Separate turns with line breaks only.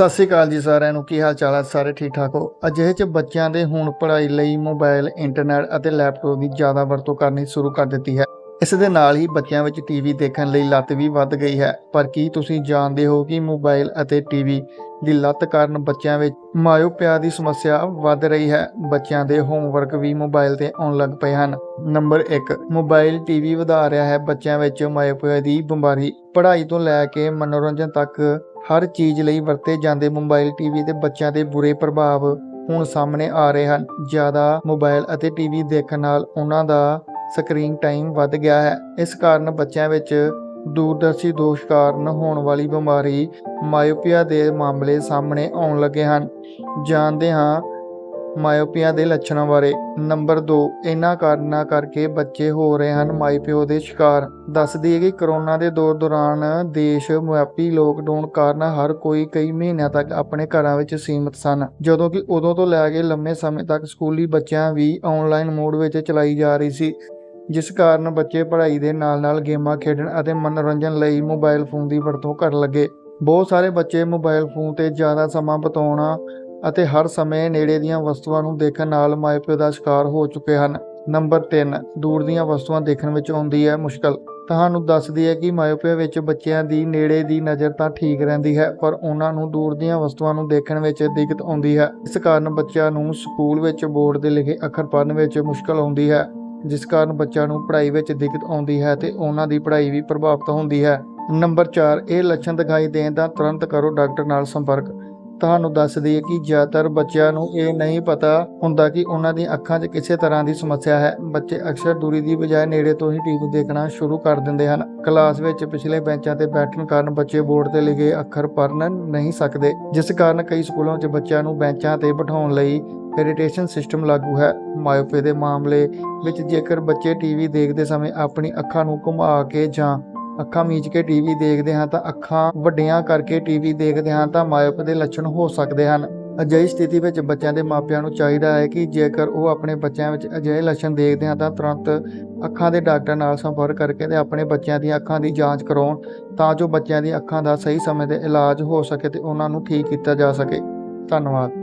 ਸਤਿ ਸ੍ਰੀ ਅਕਾਲ ਜੀ ਸਾਰਿਆਂ ਨੂੰ। ਕੀ ਹਾਲ ਚਾਲ ਹੈ ਸਾਰੇ ਠੀਕ ਠਾਕ ਹੋ? ਅਜਿਹੇ ਚ ਬੱਚਿਆਂ ਦੇ ਹੁਣ ਪੜ੍ਹਾਈ ਲਈ ਮੋਬਾਈਲ, ਇੰਟਰਨੈਟ ਅਤੇ ਲੈਪਟਾਪ ਦੀ ਜ਼ਿਆਦਾ ਵਰਤੋਂ ਕਰਨੀ ਸ਼ੁਰੂ ਕਰ ਦਿੱਤੀ ਹੈ। ਇਸ ਦੇ ਨਾਲ ਹੀ ਬੱਚਿਆਂ ਵਿੱਚ ਟੀਵੀ ਦੇਖਣ ਲਈ ਲੱਤ ਵੀ ਵੱਧ ਗਈ ਹੈ। ਪਰ ਕੀ ਤੁਸੀਂ ਜਾਣਦੇ ਹੋ ਕਿ ਮੋਬਾਈਲ ਅਤੇ ਟੀਵੀ ਦੀ ਲੱਤ ਕਾਰਨ ਬੱਚਿਆਂ ਵਿੱਚ ਮਾਇਓਪੀਆ ਦੀ ਸਮੱਸਿਆ ਵੱਧ ਰਹੀ ਹੈ? ਬੱਚਿਆਂ ਦੇ ਹੋਮਵਰਕ ਵੀ ਮੋਬਾਈਲ ਤੇ ਆਉਣ ਲੱਗ ਪਏ ਹਨ। ਨੰਬਰ 1 ਮੋਬਾਈਲ ਟੀਵੀ ਵਧਾ ਰਿਹਾ ਹੈ। ਬੱਚਿਆਂ ਵਿੱਚ ਮਾਇਓਪੀਆ ਦੀ ਬਿਮਾਰੀ ਪੜ੍ਹਾਈ ਤੋਂ ਲੈ ਕੇ ਮਨੋਰੰਜਨ ਤੱਕ ਹਰ ਚੀਜ਼ ਲਈ ਵਰਤੇ ਜਾਂਦੇ ਮੋਬਾਈਲ ਟੀਵੀ ਤੇ ਬੱਚਿਆਂ ਦੇ ਬੁਰੇ ਪ੍ਰਭਾਵ ਹੁਣ ਸਾਹਮਣੇ ਆ ਰਹੇ ਹਨ। ਜ਼ਿਆਦਾ ਮੋਬਾਈਲ ਅਤੇ ਟੀਵੀ ਦੇਖਣ ਨਾਲ ਉਹਨਾਂ ਦਾ ਸਕਰੀਨ ਟਾਈਮ ਵੱਧ ਗਿਆ ਹੈ। ਇਸ ਕਾਰਨ ਬੱਚਿਆਂ ਵਿੱਚ ਦੂਰਦਰਸ਼ੀ ਦੋਸ਼ ਕਾਰਨ ਹੋਣ ਵਾਲੀ ਬਿਮਾਰੀ ਮਾਇਓਪੀਆ ਦੇ ਮਾਮਲੇ ਸਾਹਮਣੇ ਆਉਣ ਲੱਗੇ ਹਨ। ਜਾਣਦੇ ਹਾਂ ਮਾਇਓਪੀਆ ਦੇ ਲੱਛਣਾਂ ਬਾਰੇ। ਨੰਬਰ 2 ਇਹਨਾਂ ਕਾਰਨਾਂ ਕਰਕੇ ਬੱਚੇ ਹੋ ਰਹੇ ਹਨ ਮਾਇਓਪੀਆ ਦੇ ਸ਼ਿਕਾਰ। ਦੱਸਦੀ ਦਈਏ ਕਿ ਕਰੋਨਾ ਦੇ ਦੌਰ ਦੌਰਾਨ ਦੇਸ਼ ਵਿਆਪੀ ਲੋਕਡਾਊਨ ਕਾਰਨ ਹਰ ਕੋਈ ਕਈ ਮਹੀਨਿਆਂ ਤੱਕ ਆਪਣੇ ਘਰਾਂ ਵਿੱਚ ਸੀਮਿਤ ਸਨ। ਜਦੋਂ ਕਿ ਉਦੋਂ ਤੋਂ ਲੈ ਕੇ ਲੰਮੇ ਸਮੇਂ ਤੱਕ ਸਕੂਲੀ ਬੱਚਿਆਂ ਵੀ ਆਨਲਾਈਨ ਮੋਡ ਵਿੱਚ ਚਲਾਈ ਜਾ ਰਹੀ ਸੀ, ਜਿਸ ਕਾਰਨ ਬੱਚੇ ਪੜ੍ਹਾਈ ਦੇ ਨਾਲ-ਨਾਲ ਗੇਮਾਂ ਖੇਡਣ ਅਤੇ ਮਨੋਰੰਜਨ ਲਈ ਮੋਬਾਈਲ ਫੋਨ ਦੀ ਵਰਤੋਂ ਕਰਨ ਲੱਗੇ। ਬਹੁਤ ਸਾਰੇ ਬੱਚੇ ਮੋਬਾਈਲ ਫੋਨ ਤੇ ਜ਼ਿਆਦਾ ਸਮਾਂ ਬਿਤਾਉਣਾ ਅਤੇ ਹਰ ਸਮੇਂ ਨੇੜੇ ਦੀਆਂ ਵਸਤੂਆਂ ਨੂੰ ਦੇਖਣ ਨਾਲ ਮਾਇਓਪੀਆ ਦਾ ਸ਼ਿਕਾਰ ਹੋ ਚੁੱਕੇ ਹਨ। ਨੰਬਰ 3 ਦੂਰ ਦੀਆਂ ਵਸਤੂਆਂ ਦੇਖਣ ਵਿੱਚ ਆਉਂਦੀ ਹੈ ਮੁਸ਼ਕਲ। ਤੁਹਾਨੂੰ ਦੱਸਦੀ ਹੈ ਕਿ ਮਾਇਓਪੀਆ ਵਿੱਚ ਬੱਚਿਆਂ ਦੀ ਨੇੜੇ ਦੀ ਨਜ਼ਰ ਤਾਂ ਠੀਕ ਰਹਿੰਦੀ ਹੈ, ਪਰ ਉਹਨਾਂ ਨੂੰ ਦੂਰ ਦੀਆਂ ਵਸਤੂਆਂ ਨੂੰ ਦੇਖਣ ਵਿੱਚ ਦਿੱਕਤ ਆਉਂਦੀ ਹੈ। ਇਸ ਕਾਰਨ ਬੱਚਿਆਂ ਨੂੰ ਸਕੂਲ ਵਿੱਚ ਬੋਰਡ ਦੇ ਲਿਖੇ ਅੱਖਰ ਪੜ੍ਹਨ ਵਿੱਚ ਮੁਸ਼ਕਲ ਆਉਂਦੀ ਹੈ, ਜਿਸ ਕਾਰਨ ਬੱਚਿਆਂ ਨੂੰ ਪੜ੍ਹਾਈ ਵਿੱਚ ਦਿੱਕਤ ਆਉਂਦੀ ਹੈ ਤੇ ਉਹਨਾਂ ਦੀ ਪੜ੍ਹਾਈ ਵੀ ਪ੍ਰਭਾਵਿਤ ਹੁੰਦੀ ਹੈ। ਨੰਬਰ 4 ਇਹ ਲੱਛਣ ਦਿਖਾਈ ਦੇਣ ਦਾ ਤੁਰੰਤ ਕਰੋ ਡਾਕਟਰ ਨਾਲ ਸੰਪਰਕ। ਤੁਹਾਨੂੰ ਦੱਸ ਦਈਏ ਕਿ ਜ਼ਿਆਦਾਤਰ ਬੱਚਿਆਂ ਨੂੰ ਇਹ ਨਹੀਂ ਪਤਾ ਹੁੰਦਾ ਕਿ ਉਹਨਾਂ ਦੀਆਂ ਅੱਖਾਂ 'ਚ ਕਿਸੇ ਤਰ੍ਹਾਂ ਦੀ ਸਮੱਸਿਆ ਹੈ। ਬੱਚੇ ਅਕਸਰ ਦੂਰੀ ਦੀ ਬਜਾਏ ਨੇੜੇ ਤੋਂ ਹੀ ਟੀਵੀ ਦੇਖਣਾ ਸ਼ੁਰੂ ਕਰ ਦਿੰਦੇ ਹਨ। ਕਲਾਸ ਵਿੱਚ ਪਿਛਲੇ ਬੈਂਚਾਂ ਤੇ ਬੈਠਣ ਕਾਰਨ ਬੱਚੇ ਬੋਰਡ ਤੇ ਲਿਖੇ ਅੱਖਰ ਪੜ੍ਹਨ ਨਹੀਂ ਸਕਦੇ, ਜਿਸ ਕਾਰਨ ਕਈ ਸਕੂਲਾਂ 'ਚ ਬੱਚਿਆਂ ਨੂੰ ਬੈਂਚਾਂ ਤੇ ਬਿਠਾਉਣ ਲਈ ਇਰੀਟੇਸ਼ਨ ਸਿਸਟਮ ਲਾਗੂ ਹੈ। ਮਾਇਓਪੇ ਦੇ ਮਾਮਲੇ ਵਿੱਚ ਜੇਕਰ ਬੱਚੇ ਟੀਵੀ ਦੇਖਦੇ ਸਮੇਂ ਆਪਣੀ ਅੱਖਾਂ ਨੂੰ ਘੁਮਾ ਕੇ ਜਾਂ ਅੱਖਾਂ ਮੀਚ ਕੇ ਟੀਵੀ ਦੇਖਦੇ ਹਾਂ ਤਾਂ ਅੱਖਾਂ ਵੱਡੀਆਂ ਕਰਕੇ ਟੀਵੀ ਦੇਖਦੇ ਹਾਂ ਤਾਂ ਮਾਇਓਪ ਦੇ ਲੱਛਣ ਹੋ ਸਕਦੇ ਹਨ। ਅਜਿਹੀ ਸਥਿਤੀ ਵਿੱਚ ਬੱਚਿਆਂ ਦੇ ਮਾਪਿਆਂ ਨੂੰ ਚਾਹੀਦਾ ਹੈ ਕਿ ਜੇਕਰ ਉਹ ਆਪਣੇ ਬੱਚਿਆਂ ਵਿੱਚ ਅਜਿਹੇ ਲੱਛਣ ਦੇਖਦੇ ਹਨ ਤਾਂ ਤੁਰੰਤ ਅੱਖਾਂ ਦੇ ਡਾਕਟਰ ਨਾਲ ਸੰਪਰਕ ਕਰਕੇ ਤੇ ਆਪਣੇ ਬੱਚਿਆਂ ਦੀਆਂ ਅੱਖਾਂ ਦੀ ਜਾਂਚ ਕਰਾਉਣ ਤਾਂ ਜੋ ਬੱਚਿਆਂ ਦੀਆਂ ਅੱਖਾਂ ਦਾ ਸਹੀ ਸਮੇਂ ਤੇ ਇਲਾਜ ਹੋ ਸਕੇ ਤੇ ਉਹਨਾਂ ਨੂੰ ਠੀਕ ਕੀਤਾ ਜਾ ਸਕੇ। ਧੰਨਵਾਦ।